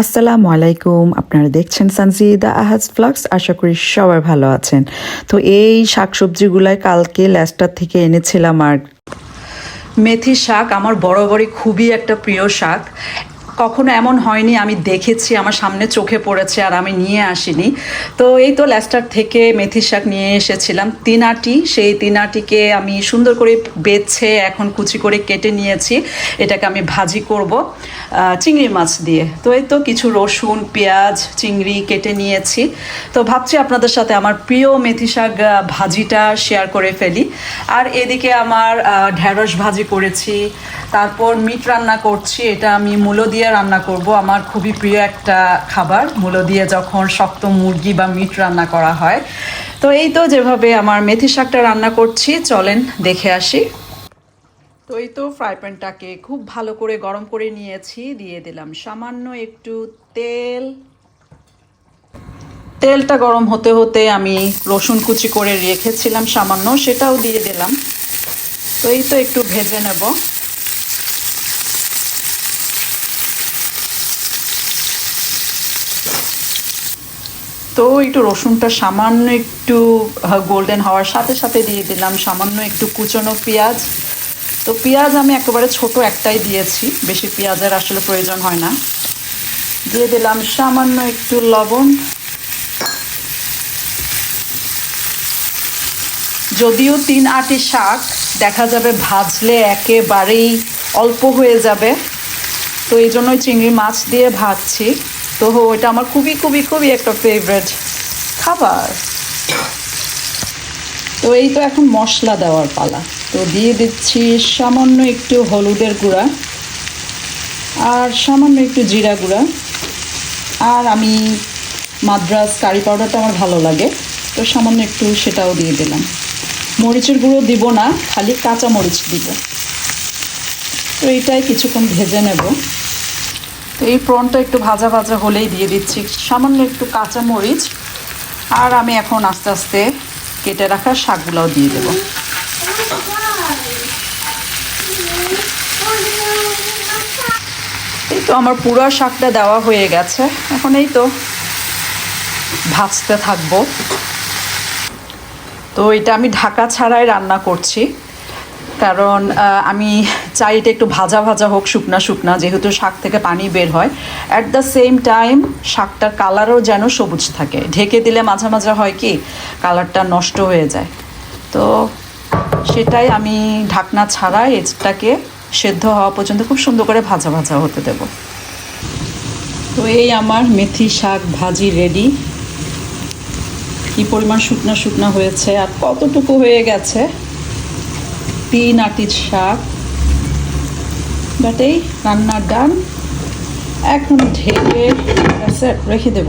আসসালামু আলাইকুম। আপনারা দেখছেন সানজিদা আহাজ ফ্লাক্স আশা করি সবাই ভালো আছেন। তো এই শাকসবজিগুলাই কালকে ল্যাস্টার থেকে এনেছিলাম আর মেথি শাক আমার বরাবরই খুবই একটা প্রিয় শাক। কখনো এমন হয়নি, আমি দেখেছি, আমার সামনে চোখে পড়েছে আর আমি নিয়ে আসিনি। তো এই তো ল্যাস্টার থেকে মেথি শাক নিয়ে এসেছিলাম। তিন আটি সেই তিন আটিকে আমি সুন্দর করে বেছে, এখন কুচি করে কেটে নিয়েছি। এটাকে আমি ভাজি করব চিংড়ি মাছ দিয়ে। তো এই তো কিছু রসুন, পেঁয়াজ, চিংড়ি কেটে নিয়েছি। তো ভাবছি আপনাদের সাথে আমার প্রিয় মেথি শাক ভাজিটা শেয়ার করে ফেলি। আর এদিকে আমার ঢ্যাঁড়স ভাজি করেছি। তারপর মিট রান্না করছি, এটা আমি মূলো দিয়ে রান্না করব। আমার খুবই প্রিয় একটা খাবার, মূলো দিয়ে যখন শক্ত মুরগি বা মিট রান্না করা হয়। তো এই তো যেভাবে আমার মেথি শাকটা রান্না করছি, চলেন দেখে আসি। তো এই তো ফ্রাই প্যানটাকে খুব ভালো করে গরম করে নিয়েছি, দিয়ে দিলাম সামান্য একটু তেল। তেলটা গরম হতে হতে আমি রসুন কুচি করে রেখেছিলাম সামান্য, সেটাও দিয়ে দিলাম। তো এই তো একটু ভেজে নেব। তো একটু রসুনটা সামান্য একটু গোল্ডেন হওয়ার সাথে সাথে দিয়ে দিলাম সামান্য একটু কুচনো পেঁয়াজ। তো পেঁয়াজ আমি একেবারে ছোট একটাই দিয়েছি, বেশি পেঁয়াজের আসলে প্রয়োজন হয় না। দিয়ে দিলাম সামান্য একটু লবণ। যদিও তিন আটি শাক, দেখা যাবে ভাজলে একেবারেই অল্প হয়ে যাবে। তো এই জন্যই চিংড়ি মাছ দিয়ে ভাজছি। তো ওইটা আমার খুবই খুবই খুবই একটা ফেভারেট খাবার। তো এই তো এখন মশলা দেওয়ার পালা। তো দিয়ে দিচ্ছি সামান্য একটু হলুদের গুঁড়া আর সামান্য একটু জিরা গুঁড়া। আর আমি মাদ্রাস কারি পাউডারটা আমার ভালো লাগে, তো সামান্য একটু সেটাও দিয়ে দিলাম। মরিচের গুঁড়ো দিব না, খালি কাঁচা মরিচ দিব। তো এইটাই কিছুক্ষণ ভেজে নেব। তো এই প্রনটা একটু ভাজা ভাজা হলেই দিয়ে দিচ্ছি। সামান্য একটু কাঁচা মরিচ। আর আমি এখন আস্তে আস্তে কেটে রাখা শাকগুলোও দিয়ে দেবো। এই তো আমার পুরো শাকটা দেওয়া হয়ে গেছে। এখন এই তো ভাজতে থাকব। তো এটা আমি ঢাকা ছাড়াই রান্না করছি। কারণ আমি চাই এটা একটু ভাজা ভাজা হোক, শুকনা শুকনা, যেহেতু শাক থেকে পানি বের হয়। অ্যাট দ্য সেম টাইম শাকটার কালারও যেন সবুজ থাকে। ঢেকে দিলে মাঝে মাঝে হয় কি কালারটা নষ্ট হয়ে যায়। তো সেটাই আমি ঢাকনা ছাড়াই এটাকে সেদ্ধ হওয়া পর্যন্ত খুব সুন্দর করে ভাজা ভাজা হতে দেব। তো এই আমার মেথি শাক ভাজি রেডি কি পরিমাণ শুকনা শুকনা হয়েছে আর কতটুকু হয়ে গেছে তিন আটির শাক। বাটেই রান্নার ডান। এখন ঢেকে রেখে দেব।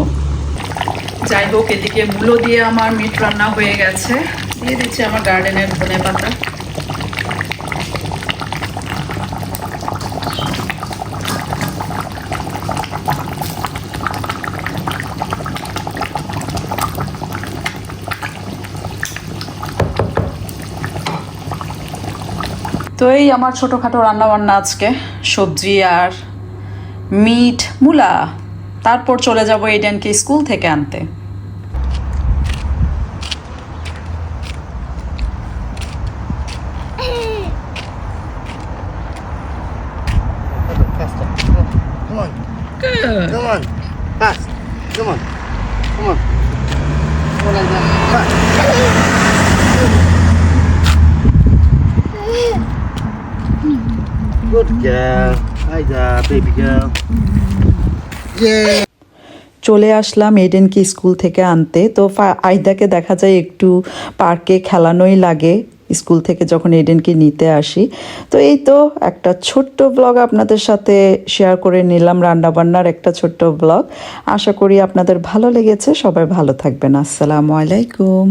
যাই হোক, এদিকে মূলো দিয়ে আমার মিট রান্না হয়ে গেছে। দিয়ে দিচ্ছি আমার গার্ডেনের ধনে পাতা তো এই আমার ছোটোখাটো রান্নাবান্না আজকে সবজি আর মিট, মূলা তারপর চলে যাব এডেনকে স্কুল থেকে আনতে. Come on. Good. Come on. Fast. Come on. Come on. Good girl. Hi there, baby girl. Yay. চলে আসলাম এডেনকে স্কুল থেকে আনতে তো আইদাকে দেখা যায় একটু পার্কে খেলানোই লাগে স্কুল থেকে যখন এডেনকে নিতে আসি তো এই তো একটা ছোট্ট ব্লগ আপনাদের সাথে শেয়ার করে নিলাম রান্নাবান্নার একটা ছোট্ট ব্লগ আশা করি আপনাদের ভালো লেগেছে সবাই ভালো থাকবেন আসসালামু আলাইকুম